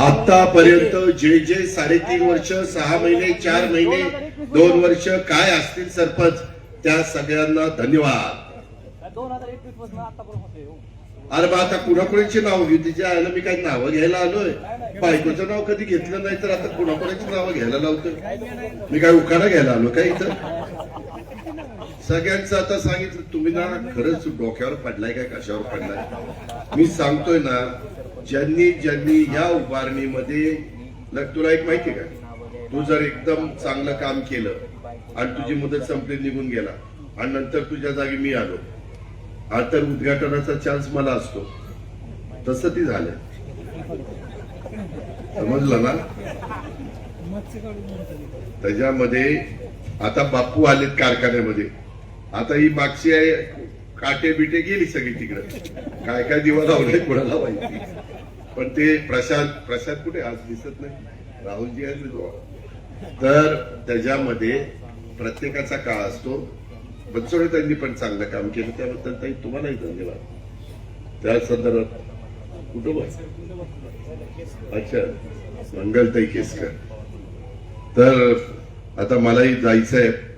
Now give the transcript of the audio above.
आतापर्यंत जे जे साडेतीन वर्ष सहा महिने चार महिने दोन वर्ष काय असतील सरपंच त्या सगळ्यांना धन्यवाद. हो. अरे बा आता कुणाकुणाची नाव घेऊ? तिच्या आयला मी काय नावं घ्यायला आलोय. बायकोचं नाव कधी घेतलं नाही तर आता कुणाकुणाची नावं घ्यायला लावतोय? मी काय उखाणा घ्यायला आलो काय इथं? सगळ्यांचं आता सांगितलं तुम्ही ना खरंच डोक्यावर पडलाय काय कशावर पडलाय? मी सांगतोय ना ज्यांनी ज्यांनी या उभारणीमध्ये तुला एक माहिती का? तू जर एकदम चांगलं काम केलं आणि तुझी मुदत संपली निघून गेला आणि नंतर तुझ्या जागी मी आलो. आता तर उद्घाटनाचा चान्स मला असतो. तसं ती झालं. समजलं ना? त्याच्यामध्ये आता बापू आलेत कारखान्यामध्ये. आता ही मागची आहे काटे बिटे गेली सगळी तिकडं. काय काय दिवा लावलाय कोणाला माहिती. पण ते प्रशांत प्रशांत कुठे आज दिसत नाही. राहुलजी आज तर त्याच्यामध्ये प्रत्येकाचा काळ असतो. बनसोडे त्यांनी पण चांगलं काम केलं. त्याबद्दल ताई तुम्हालाही धन्यवाद. त्या संदर्भात कुटुंब अच्छा मंगलताई केसकर. तर आता मलाही जायचंय.